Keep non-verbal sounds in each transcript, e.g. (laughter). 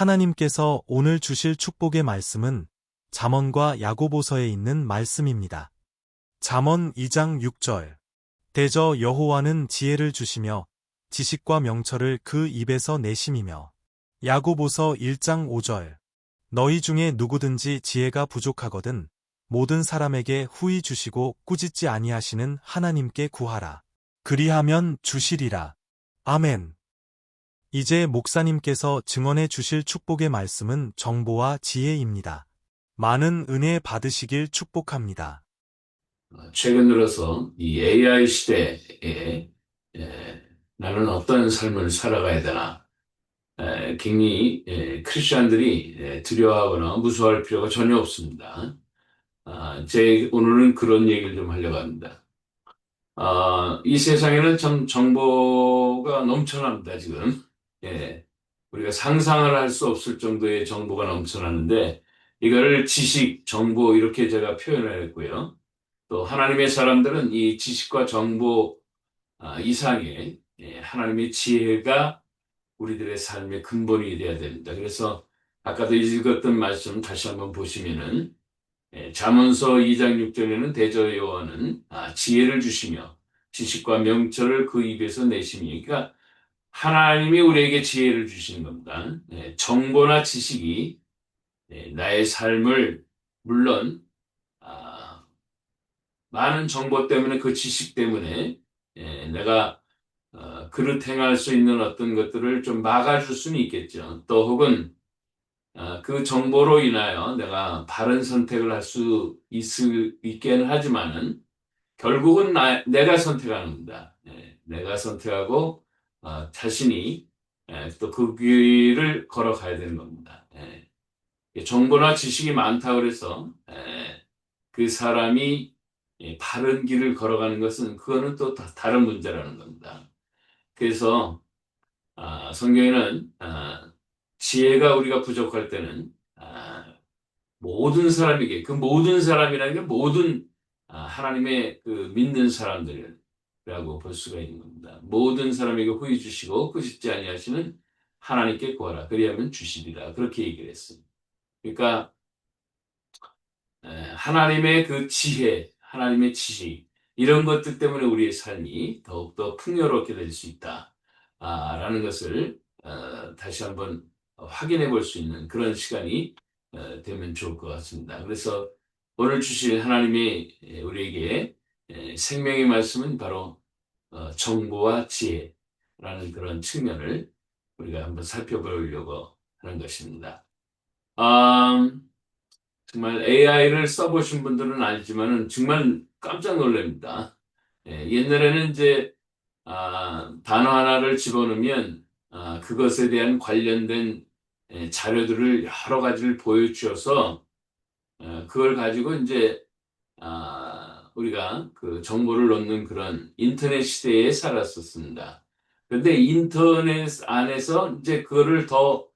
하나님께서 오늘 주실 축복의 말씀은 잠언과 야고보서에 있는 말씀입니다. 잠언 2장 6절 대저 여호와는 지혜를 주시며 지식과 명철을 그 입에서 내심이며 야고보서 1장 5절 너희 중에 누구든지 지혜가 부족하거든 모든 사람에게 후히 주시고 꾸짖지 아니하시는 하나님께 구하라. 그리하면 주시리라. 아멘. 이제 목사님께서 증언해 주실 축복의 말씀은 정보와 지혜입니다. 많은 은혜 받으시길 축복합니다. 최근 들어서 이 AI 시대에 에, 나는 어떤 삶을 살아가야 되나 에, 굉장히 에, 크리스천들이 에, 두려워하거나 무서워할 필요가 전혀 없습니다. 아, 제 오늘은 그런 얘기를 좀 하려고 합니다. 아, 이 세상에는 참 정보가 넘쳐납니다, 지금. 예. 우리가 상상을 할 수 없을 정도의 정보가 넘쳐나는데, 이거를 지식, 정보, 이렇게 제가 표현을 했고요. 또, 하나님의 사람들은 이 지식과 정보 아, 이상의 예, 하나님의 지혜가 우리들의 삶의 근본이 되어야 됩니다. 그래서 아까도 읽었던 말씀 다시 한번 보시면은 예, 잠언서 2장 6절에는 대저 여호와는 아, 지혜를 주시며 지식과 명철을 그 입에서 그러니까 하나님이 우리에게 지혜를 주시는 겁니다. 예, 정보나 지식이 예, 나의 삶을 물론 아, 많은 정보 때문에 그 지식 때문에 예, 내가 어, 그릇 행할 수 있는 어떤 것들을 좀 막아줄 수는 있겠죠. 또 혹은 어, 그 정보로 인하여 내가 바른 선택을 할 수 있기는 하지만은 결국은 나, 내가 선택하는 겁니다. 예, 내가 선택하고 어, 자신이 예, 또그 길을 걸어가야 되는 겁니다. 예. 정보나 지식이 많다고 해서 예, 그 사람이 예, 바른 길을 걸어가는 것은 그거는 또 다 른 문제라는 겁니다. 그래서 아, 성경에는 아, 지혜가 우리가 부족할 때는 아, 모든 사람에게 그 모든 사람이라는 게 모든 아, 하나님의 그 믿는 사람들이 라고 볼 수가 있는 겁니다. 모든 사람에게 후히 주시고 꾸짖지 아니하시는 하나님께 구하라 그리하면 주시리라 그렇게 얘기를 했습니다. 그러니까 하나님의 그 지혜, 하나님의 지식 이런 것들 때문에 우리의 삶이 더욱더 풍요롭게 될 수 있다라는 것을 어, 다시 한번 확인해 볼 수 있는 그런 시간이 어, 되면 좋을 것 같습니다. 그래서 오늘 주신 하나님이 우리에게 생명의 말씀은 바로 어, 정보와 지혜라는 그런 측면을 우리가 한번 살펴보려고 하는 것입니다. 음, 정말 AI를 써보신 분들은 알지만은 정말 깜짝 놀랍니다. 예, 옛날에는 이제 아, 단어 하나를 집어넣으면 아, 그것에 대한 관련된 예, 자료들을 여러 가지를 보여주어서 어, 그걸 가지고 이제 아, 우리가 그 정보를 넣는 그런 인터넷 시대에 살았었습니다. 그런데 인터넷 안에서 이제 그거를 더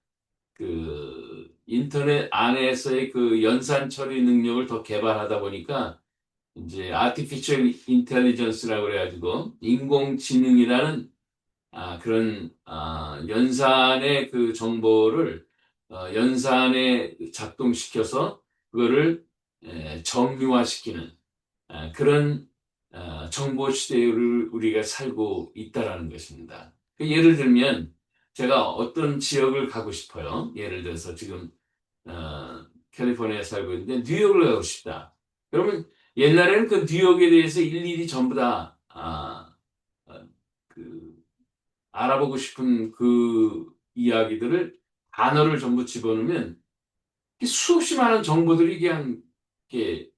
그 인터넷 안에서의 그 연산 처리 능력을 더 개발하다 보니까 이제 아티피셜 인텔리전스라고 그래가지고 인공지능이라는 아, 그런 아, 연산의 그 정보를 어, 연산에 작동시켜서 그거를 에, 정류화시키는 아, 그런 아, 정보 시대를 우리가 살고 있다라는 것입니다. 그 예를 들면 제가 어떤 지역을 가고 싶어요. 예를 들어서 지금 어, 캘리포니아에 살고 있는데 뉴욕을 가고 싶다. 그러면 옛날에는 그 뉴욕에 대해서 일일이 전부 다 아, 알아보고 싶은 그 이야기들을 단어를 전부 집어넣으면 수없이 많은 정보들이 그냥 이렇게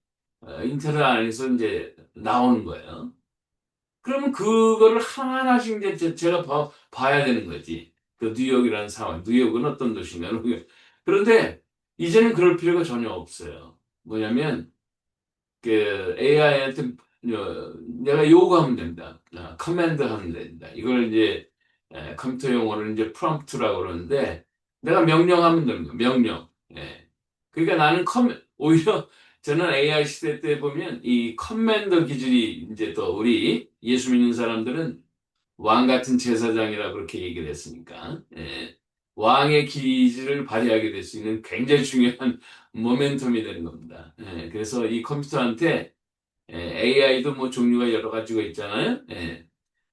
어, 인터넷 안에서 이제 나오는 거예요. 그러면 그거를 하나하나씩 이제 제가 봐, 봐야 되는 거지. 그 뉴욕이라는 상황, 뉴욕은 어떤 도시인가. 그런데 이제는 그럴 필요가 전혀 없어요. 뭐냐면 그 AI한테 어, 내가 요구하면 됩니다. 커맨드 하면 됩니다. 이걸 이제 예, 컴퓨터 용어를 이제 프롬프트라고 그러는데 내가 명령하면 되는 거예요. 명령. 예. 그러니까 나는 컴 오히려 저는 AI 시대 때 보면 이 커맨더 기준이 이제 또 우리 예수 믿는 사람들은 왕 같은 제사장이라고 그렇게 얘기를 했으니까 예. 왕의 기질을 발휘하게 될 수 있는 굉장히 중요한 (laughs) 모멘텀이 되는 겁니다. 예, 그래서 이 컴퓨터한테 AI도 뭐 종류가 여러 가지가 있잖아요. 예,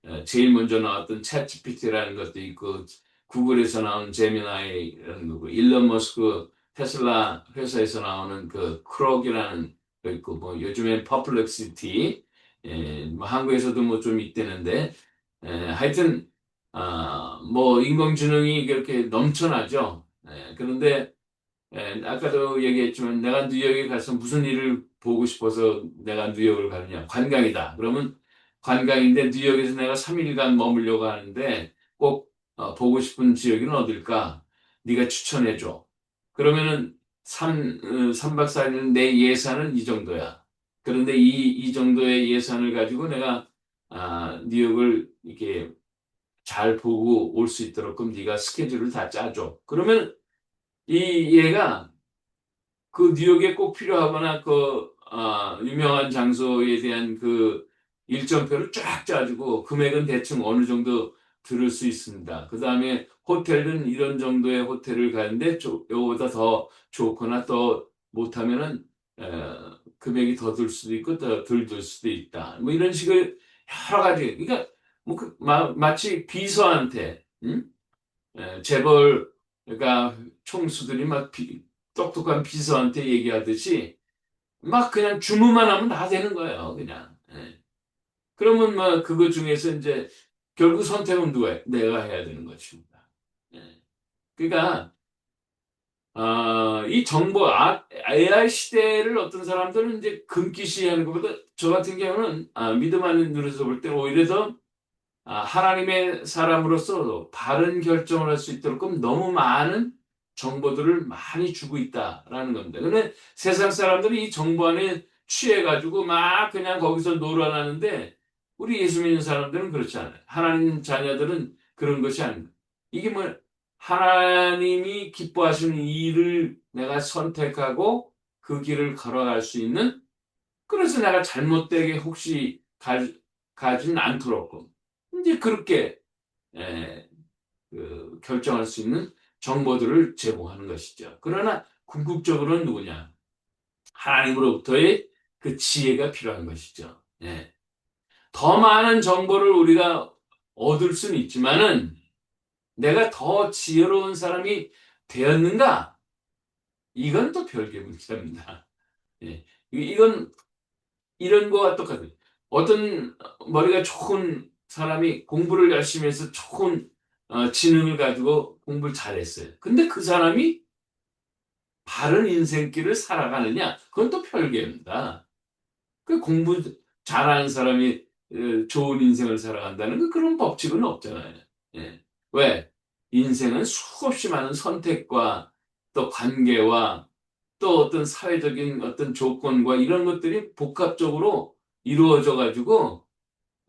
어, 제일 먼저 나왔던 챗GPT라는 것도 있고 구글에서 나온 제미나이라는 거고 일론 머스크 테슬라 회사에서 나오는 그 크록이라는 거 있고 뭐 요즘엔 퍼플렉시티 예, 뭐 한국에서도 뭐 좀 있대는데 예, 하여튼 아, 뭐 인공지능이 그렇게 넘쳐나죠. 예, 그런데 예, 아까도 얘기했지만 내가 뉴욕에 가서 무슨 일을 보고 싶어서 내가 뉴욕을 가느냐 관광이다. 그러면 관광인데 뉴욕에서 내가 3일간 머물려고 하는데 꼭 어, 보고 싶은 지역은 어딜까? 네가 추천해 줘. 그러면은 3, 3박 4일은 내 예산은 이 정도야. 그런데 이, 이 정도의 예산을 가지고 내가 아, 뉴욕을 이렇게 잘 보고 올 수 있도록 그럼 네가 스케줄을 다 짜줘. 그러면 이 얘가 그 뉴욕에 꼭 필요하거나 그 아, 유명한 장소에 대한 그 일정표를 쫙 짜주고 금액은 대충 어느 정도 들을 수 있습니다. 그 다음에 호텔은 이런 정도의 호텔을 가는데 요거보다 더 좋거나 또 못하면은 에, 금액이 더 들 수도 있고 더덜들 수도 있다. 뭐 이런 식의 여러 가지. 그러니까 뭐 그, 마, 마치 비서한테 응? 에, 재벌 그러니까 총수들이 막 비, 똑똑한 비서한테 얘기하듯이 막 그냥 주문만 하면 다 되는 거예요. 그냥. 예. 그러면 뭐 그거 중에서 이제 결국 선택은 누가 해? 내가 해야 되는. 예. 그러니까 어, 이 정보 아, AI 시대를 어떤 사람들은 이제 금기시하는 것보다 저 같은 경우는 아, 믿음 안에 누려서 볼 때 오히려 더 아, 하나님의 사람으로서 바른 결정을 할 수 있도록 너무 많은 정보들을 많이 주고 있다라는 겁니다. 근데 세상 사람들이 이 정보 안에 취해가지고 막 그냥 거기서 놀아나는데 우리 예수 믿는 사람들은 그렇지 않아요. 하나님 자녀들은 그런 것이 아닙니다. 이게 뭐 하나님이 기뻐하시는 일을 내가 선택하고 그 길을 걸어갈 수 있는 그래서 내가 잘못되게 혹시 가, 가진 않도록 이제 그렇게 에, 그 결정할 수 있는 정보들을 제공하는 것이죠. 그러나 궁극적으로는 누구냐? 하나님으로부터의 그 지혜가 필요한 것이죠. 예. 더 많은 정보를 우리가 얻을 수는 있지만은 내가 더 지혜로운 사람이 되었는가? 이건 또 별개의 문제입니다. 예. 이건 이런 거와 똑같아요. 어떤 머리가 좋은 사람이 공부를 열심히 해서 좋은 어, 지능을 가지고 공부를 잘했어요. 근데 그 사람이 바른 인생길을 살아가느냐? 그건 또 별개입니다. 그 공부 잘하는 사람이 어, 좋은 인생을 살아간다는 그 그런 법칙은 없잖아요. 예. 왜? 인생은 수없이 많은 선택과 또 관계와 또 어떤 사회적인 어떤 조건과 이런 것들이 복합적으로 이루어져 가지고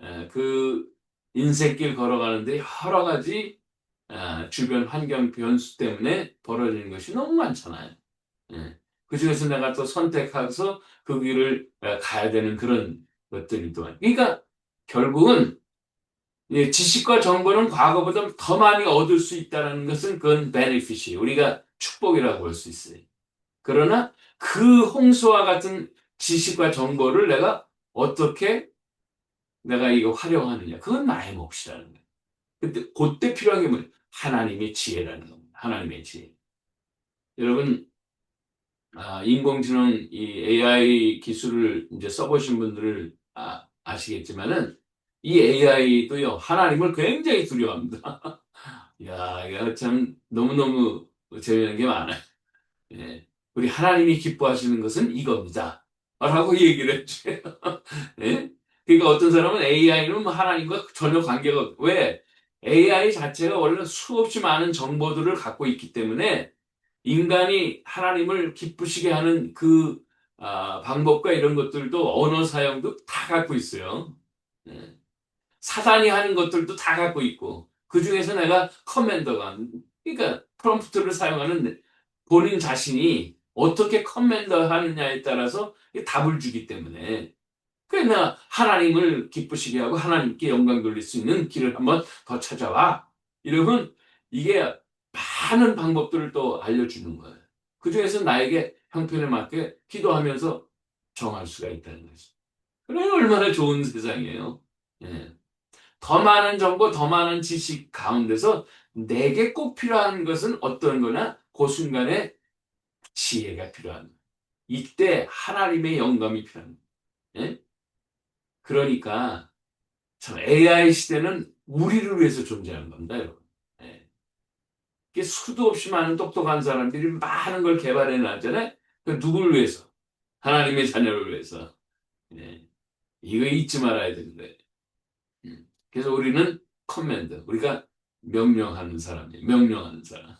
예, 그 인생길 걸어가는데 여러 가지 아, 주변 환경 변수 때문에 벌어지는 것이 너무 많잖아요. 예. 그 중에서 내가 또 선택해서 그 길을 아, 가야 되는 그런 것들이 또한. 그러니까 결국은 지식과 정보는 과거보다 더 많이 얻을 수 있다는 것은 그건 베네핏이 우리가 축복이라고 볼수 있어요. 그러나 그 홍수와 같은 지식과 정보를 내가 어떻게 내가 이거 활용하느냐. 그건 나의 몫이라는 거예요. 근데 그때 필요한 게 뭐예요? 하나님의 지혜라는 겁니다. 하나님의 지혜. 여러분, 아, 인공지능, 이 AI 기술을 이제 써보신 분들을 아, 아시겠지만은 이 AI도요, 하나님을 굉장히 두려워합니다. (laughs) 야, 이거 참 너무너무 재미있는 게 많아요. 예. 우리 하나님이 기뻐하시는 것은 이겁니다. 라고 (laughs) 얘기를 했죠. (laughs) 예? 그러니까 어떤 사람은 AI는 뭐 하나님과 전혀 관계가 없, 왜? AI 자체가 원래 수없이 많은 정보들을 갖고 있기 때문에 인간이 하나님을 기쁘시게 하는 그 아, 방법과 이런 것들도 언어 사용도 다 갖고 있어요. 네. 사단이 하는 것들도 다 갖고 있고 그 중에서 내가 커맨더가 그러니까 프롬프트를 사용하는 본인 자신이 어떻게 커맨더 하느냐에 따라서 답을 주기 때문에 그러나 하나님을 기쁘시게 하고 하나님께 영광 돌릴 수 있는 길을 한번 더 찾아와. 이러면 이게 하는 방법들을 또 알려주는 거예요. 그 중에서 나에게 형편에 맞게 기도하면서 정할 수가 있다는 거죠. 그래 얼마나 좋은 세상이에요. 예. 더 많은 정보, 더 많은 지식 가운데서 내게 꼭 필요한 것은 어떤 거냐? 그 순간에 지혜가 필요한 거예요. 이때 하나님의 영감이 필요한 거예요. 예? 그러니까 참 AI 시대는 우리를 위해서 존재하는 겁니다, 여러분. 예. 수도 없이 많은 똑똑한 사람들이 많은 걸 개발해 놨잖아요. 그 누구를 위해서? 하나님의 자녀를 위해서. 예. 이거 잊지 말아야 되는 거예요. 음. 그래서 우리는 커맨드, 우리가 명령하는 사람이에요. 명령하는 사람.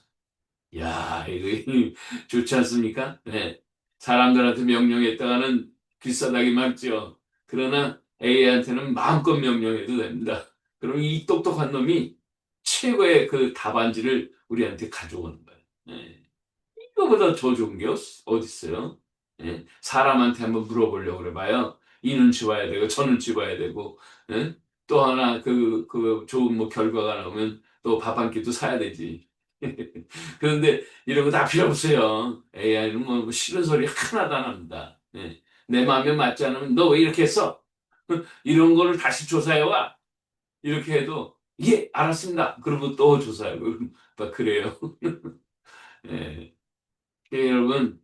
야, 이거 (laughs) 좋지 않습니까? 네. 사람들한테 명령했다가는 비싸다기 맞죠. 그러나 AI한테는 마음껏 명령해도 됩니다. 그럼 이 똑똑한 놈이 최고의 그 답안지를 우리한테 가져오는 거예요. 네. 이거보다 더 좋은 게 어디 있어요? 네. 사람한테 한번 물어보려고 그래봐요. 이 눈치 봐야 되고 저 눈치 봐야 되고 네? 또 하나 그, 그 좋은 뭐 결과가 나오면 또 밥 한 끼도 사야 되지. (laughs) 그런데 이런 거 다 필요 없어요. AI는 뭐 싫은 소리 하나도 안 합니다. 네. 내 마음에 맞지 않으면 너 왜 이렇게 했어? (laughs) 이런 거를 다시 조사해 와. 이렇게 해도 예 알았습니다. 그러고 또 조사하고 (laughs) 막 그래요. 예. 여러분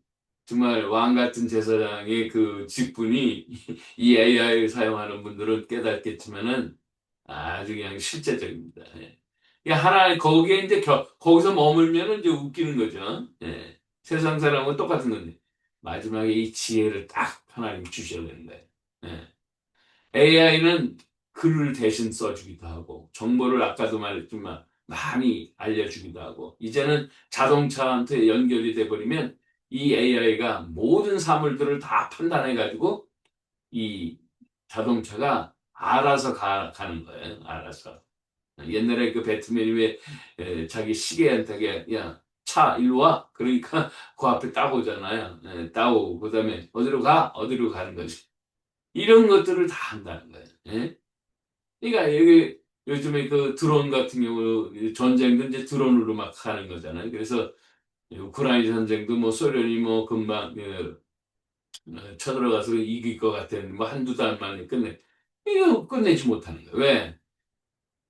정말 왕 같은 제사장의 그 직분이 이 AI를 사용하는 분들은 깨닫겠지만은 아주 그냥 실제적입니다. 예. 하나 거기에 이제 겨, 거기서 머물면은 이제 웃기는 거죠. 예. 세상 사람은 똑같은 건데 마지막에 이 지혜를 딱 하나님 주셔야 되는데 예. AI는 글을 대신 써주기도 하고 정보를 아까도 말했지만 많이 알려주기도 하고 이제는 자동차한테 연결이 돼버리면 이 AI가 모든 사물들을 다 판단해 가지고 이 자동차가 알아서 가, 는 거예요. 알아서. 옛날에 그 배트맨이 왜 에, 자기 시계한테 야, 차 일로 와. 그러니까 (laughs) 그 앞에 따오잖아요. 에, 따오고 그 다음에 어디로 가? 어디로 가는 거지. 이런 것들을 다 한다는 거예요. 예? 그러니까 여기 요즘에 그 드론 같은 경우 전쟁도 이제 드론으로 막 하는 거잖아요. 그래서 우크라이나 전쟁도 뭐 소련이 뭐 금방 그, 어, 쳐들어가서 이길 것 같았는데 뭐 한두 달 만에 끝내 이거 끝내지 못하는 거예요. 왜?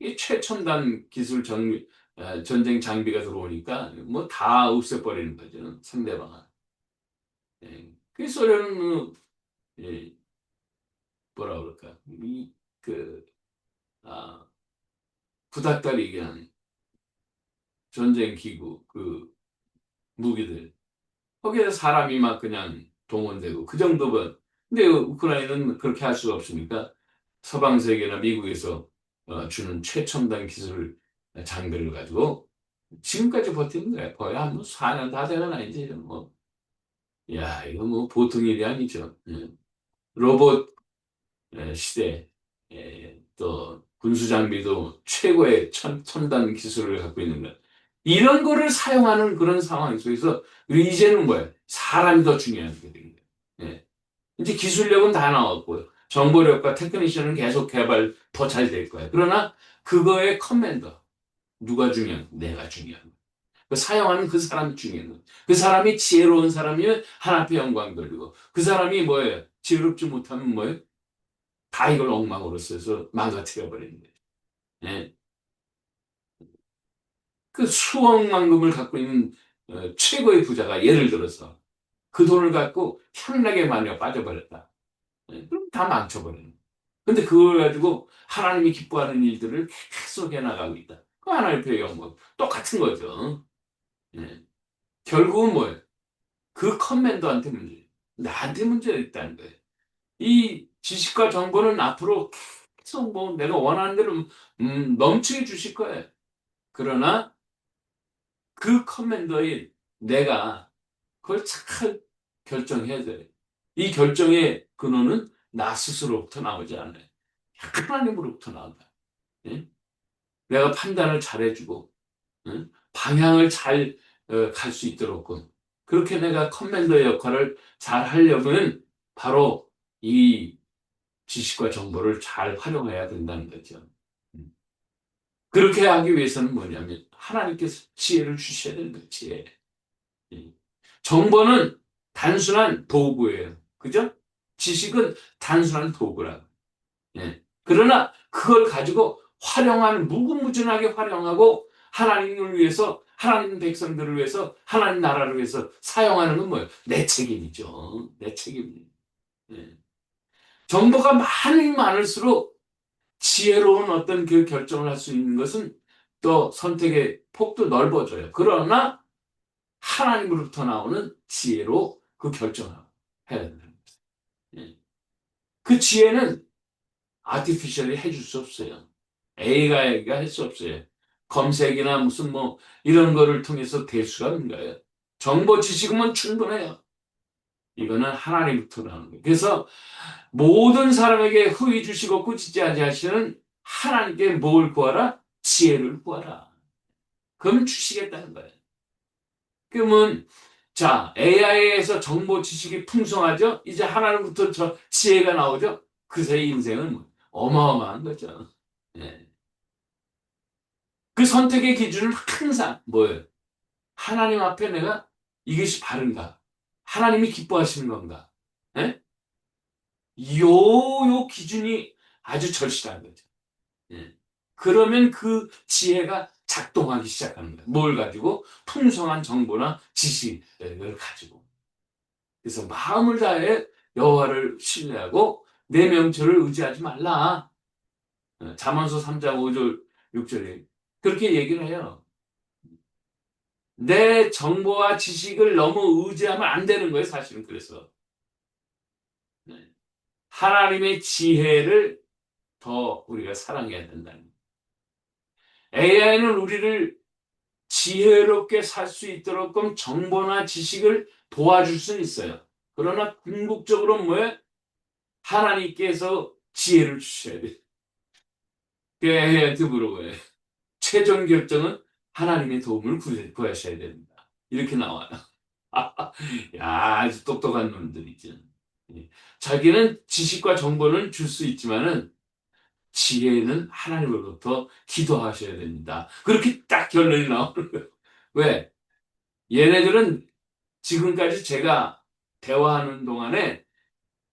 이 최첨단 기술 전, 어, 전쟁 장비가 들어오니까 뭐 다 없애버리는 거죠. 상대방은. 예. 그 소련은 예. 뭐라 그럴까? 이, 그, 아, 부닥다리 그냥 전쟁 기구, 그, 무기들. 거기에 사람이 막 그냥 동원되고, 그 정도면. 근데 우크라이나는 그렇게 할 수가 없으니까 서방 세계나 미국에서 어, 주는 최첨단 기술 장비를 가지고 지금까지 버티는 거야. 거의 한 4년 다 되거나 이제 뭐. 야, 이거 뭐 보통 일이 아니죠. 예. 로봇 시대 또 군수 장비도 최고의 첨, 첨단 기술을 갖고 있는 것. 이런 거를 사용하는 그런 상황 속에서 이제는 뭐예요? 사람이 더 중요한 게 되는 거예요. 예. 이제 기술력은 다 나왔고요. 정보력과 테크니션은 계속 개발 더 잘 될 거예요. 그러나 그거의 커맨더 누가 중요한? 내가 중요한 거예요. 그 사용하는 그 사람이 중요한 거예요. 그 사람이 지혜로운 사람이면 하나님의 영광 돌리고 그 사람이 뭐예요? 지혜롭지 못하면 뭐예요? 다 이걸 엉망으로 써서 망가뜨려 버리는 거예요. 예. 그 수억만금을 갖고 있는 어, 최고의 부자가 예를 들어서 그 돈을 갖고 향락에 마녀 빠져버렸다. 예. 그럼 다 망쳐버리는. 근데 그걸 가지고 하나님이 기뻐하는 일들을 계속 해나가고 있다. 그 하나님의 영광. 똑같은 거죠. 예. 결국은 뭐예요? 그 커맨더한테 문제, 나한테 문제가 있다는 거예요. 이 지식과 정보는 앞으로 계속 뭐 내가 원하는 대로 음, 넘치게 주실 거예요. 그러나 그 커맨더인 내가 그걸 잘 결정해야 돼. 이 결정의 근원은 나 스스로부터 나오지 않아요. 하나님으로부터 나온다. 예? 내가 판단을 잘 해주고 예? 방향을 잘 갈수 어, 있도록 그렇게 내가 커맨더의 역할을 잘 하려면 바로 이 지식과 정보를 잘 활용해야 된다는 거죠. 음. 그렇게 하기 위해서는 뭐냐면 하나님께서 지혜를 주셔야 거예요. 지혜. 예. 정보는 단순한 도구예요. 그죠? 지식은 단순한 도구라고. 예. 그러나 그걸 가지고 활용하는 무궁무진하게 활용하고 하나님을 위해서 하나님 백성들을 위해서 하나님 나라를 위해서 사용하는 건 뭐예요? 내 책임이죠. 내 책임이에요. 예. 정보가 많으면 많을수록 지혜로운 어떤 그 결정을 할 수 있는 것은 또 선택의 폭도 넓어져요. 그러나 하나님으로부터 나오는 지혜로 그 결정을 해야 된다는 거죠. 예. 그 지혜는 아티피셜이 해줄 수 없어요. AI가 할 수 없어요. 검색이나 무슨 뭐 이런 거를 통해서 될 수가 없는 거예요. 정보 지식은 충분해요. 이거는 하나님부터 나오는 거예요. 그래서 모든 사람에게 후히 주시고 꾸짖지 아니하시는 하나님께 뭘 구하라? 지혜를 구하라. 그럼 주시겠다는 거예요. 그러면 자 AI에서 정보 지식이 풍성하죠. 이제 하나님부터 저 지혜가 나오죠. 그새 인생은 뭐 어마어마한 거죠. 예. 그 선택의 기준은 항상 뭐예요? 하나님 앞에 내가 이것이 바른가? 하나님이 기뻐하시는 건가? 예? 요, 요 기준이 아주 절실한 거죠. 예. 그러면 그 지혜가 작동하기 거예요. 뭘 가지고? 풍성한 정보나 지식을 가지고. 그래서 마음을 다해 여호와를 신뢰하고 내 명철을 의지하지 말라. 예, 잠언서 3장 5절 6절에 그렇게 얘기를 해요. 내 정보와 지식을 너무 의지하면 안 되는 거예요, 사실은 그래서. 네. 하나님의 지혜를 더 우리가 사랑해야 된다는 거예요. AI는 우리를 지혜롭게 살 수 있도록 정보나 지식을 도와줄 수는 있어요. 그러나 궁극적으로 뭐예요? 하나님께서 지혜를 주셔야 돼요. 그 AI한테 물어봐요. 최종 결정은 하나님의 도움을 구하셔야 됩니다. 이렇게 나와요. (laughs) 야, 아주 똑똑한 놈들이죠. 예. 자기는 지식과 정보는 줄수 있지만은 지혜는 하나님으로부터 기도하셔야 됩니다. 그렇게 딱 결론이 나오는 거예요. 왜? 얘네들은 지금까지 제가 대화하는 동안에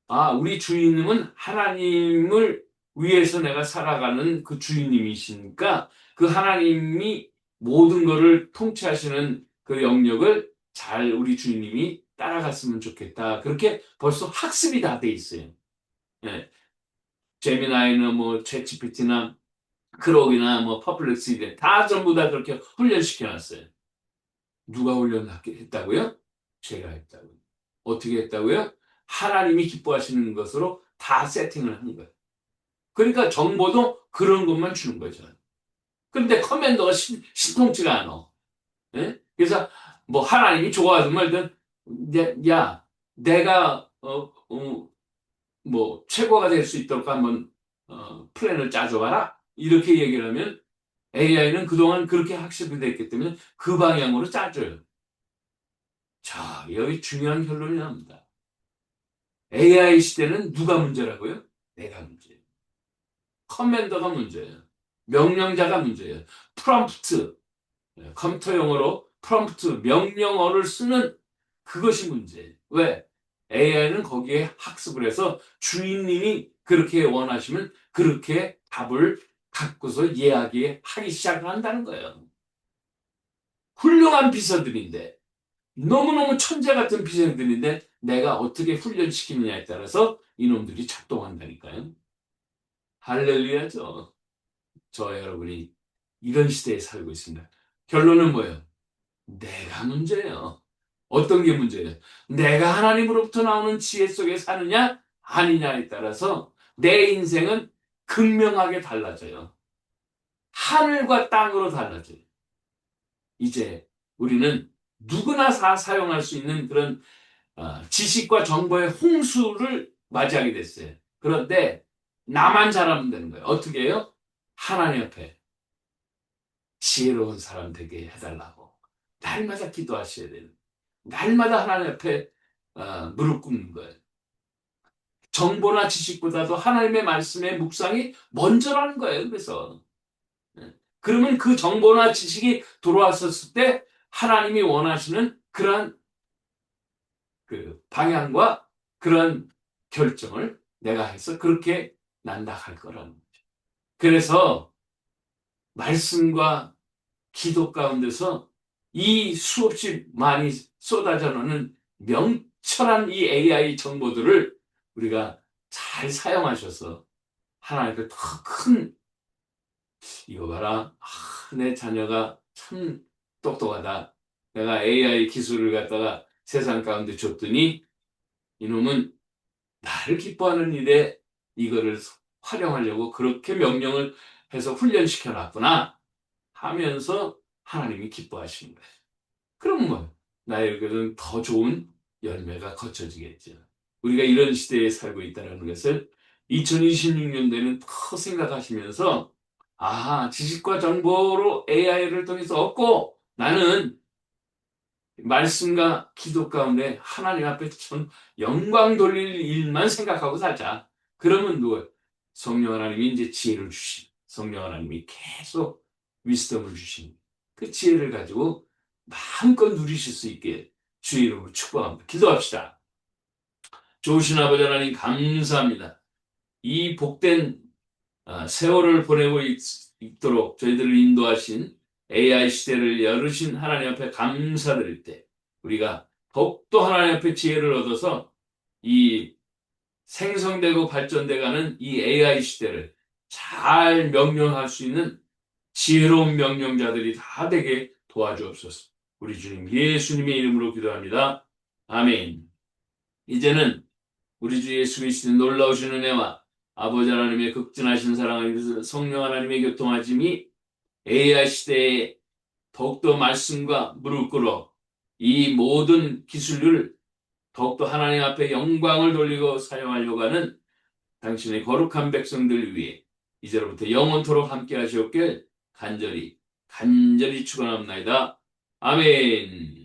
아, 우리 주인님은 하나님을 위해서 내가 살아가는 그 주인님이시니까 그 하나님이 모든 것을 통치하시는 그 영역을 잘 우리 주인님이 따라갔으면 좋겠다. 그렇게 벌써 학습이 다 돼 있어요. 예. 제미나이나 뭐 챗GPT나 크록이나 뭐 퍼플렉스 다 전부 다 그렇게 훈련시켜 놨어요. 누가 훈련했다고요? 제가 했다고요. 어떻게 했다고요? 하나님이 기뻐하시는 것으로 다 세팅을 한 거예요. 그러니까 정보도 그런 것만 주는 거죠. 근데 커맨더가 신, 통치가 않아. 예? 그래서 뭐 하나님이 좋아하든 말든 야 내가 어, 어, 뭐 최고가 될 수 있도록 한번 어, 플랜을 짜줘봐라 이렇게 얘기를 하면 AI는 그동안 그렇게 학습이 됐기 때문에 그 방향으로 짜줘요. 자 여기 중요한 결론이 납니다. AI 시대는 누가 문제라고요? 내가 문제예요. 커맨더가 문제예요. 명령자가 문제예요. 프롬프트, 예, 컴퓨터 용어로 프롬프트, 명령어를 쓰는 그것이 문제예요. 왜? AI는 거기에 학습을 해서 주인님이 그렇게 원하시면 그렇게 답을 갖고서 이야기하기 시작한다는 거예요. 훌륭한 비서들인데 너무너무 천재 같은 비서들인데 내가 어떻게 훈련시키느냐에 따라서 이놈들이 작동한다니까요. 할렐루야죠. 저와 여러분이 이런 시대에 살고 있습니다. 결론은 뭐예요? 내가 문제예요. 어떤 게 문제예요? 내가 하나님으로부터 나오는 지혜 속에 사느냐 아니냐에 따라서 내 인생은 극명하게 달라져요. 하늘과 땅으로 달라져요. 이제 우리는 누구나 다 사용할 수 있는 그런 어, 지식과 정보의 홍수를 맞이하게 됐어요. 그런데 나만 잘하면 되는 거예요. 어떻게 해요? 하나님 앞에 지혜로운 사람 되게 해달라고 날마다 기도하셔야 되는 날마다 하나님 앞에 어, 무릎 꿇는 거예요. 정보나 지식보다도 하나님의 말씀의 묵상이 먼저라는 거예요. 그래서 네. 그러면 그 정보나 지식이 들어왔었을 때 하나님이 원하시는 그러한 그 방향과 그런 결정을 내가 해서 그렇게 난다할 거라는. 그래서 말씀과 기도 가운데서 이 수없이 많이 쏟아져 나오는 명철한 이 AI 정보들을 우리가 잘 사용하셔서 하나님께 더큰 이거 봐라. 아, 내 자녀가 참 똑똑하다. 내가 AI 기술을 갖다가 세상 가운데 줬더니 이놈은 나를 기뻐하는 일에 이거를 활용하려고 그렇게 명령을 해서 훈련시켜 놨구나 하면서 하나님이 기뻐하시는 거예요. 그럼 뭐 나에게는 더 좋은 열매가 거쳐지겠죠. 우리가 이런 시대에 살고 있다는 것을 2026년도에는 더 생각하시면서 아 지식과 정보로 AI를 통해서 얻고 나는 말씀과 기도 가운데 하나님 앞에 전 영광 돌릴 일만 생각하고 살자. 그러면 누구 성령 하나님이 이제 지혜를 주신 성령 하나님이 계속 위스덤을 주신 그 지혜를 가지고 마음껏 누리실 수 있게 주의 이름으로 축복합니다. 기도합시다. 좋으신 아버지 하나님 감사합니다. 이 복된 아, 세월을 보내고 있, 있도록 저희들을 인도하신 AI 시대를 열으신 하나님 앞에 감사드릴 때 우리가 더욱더 하나님 앞에 지혜를 얻어서 이 생성되고 발전돼가는 이 AI 시대를 잘 명령할 수 있는 지혜로운 명령자들이 다 되게 도와주옵소서. 우리 주님 예수님의 이름으로 기도합니다. 아멘. 이제는 우리 주 예수 그리스도의 놀라우신 은혜와 아버지 하나님의 극진하신 사랑을 성령 하나님의 교통하심이 AI 시대에 더욱더 말씀과 무릎 꿇어 이 모든 기술을 더욱더 하나님 앞에 영광을 돌리고 사용하려고 하는 당신의 거룩한 백성들 위해 이제로부터 영원토록 함께 하시옵길 간절히 간절히 축원합니다. 아멘.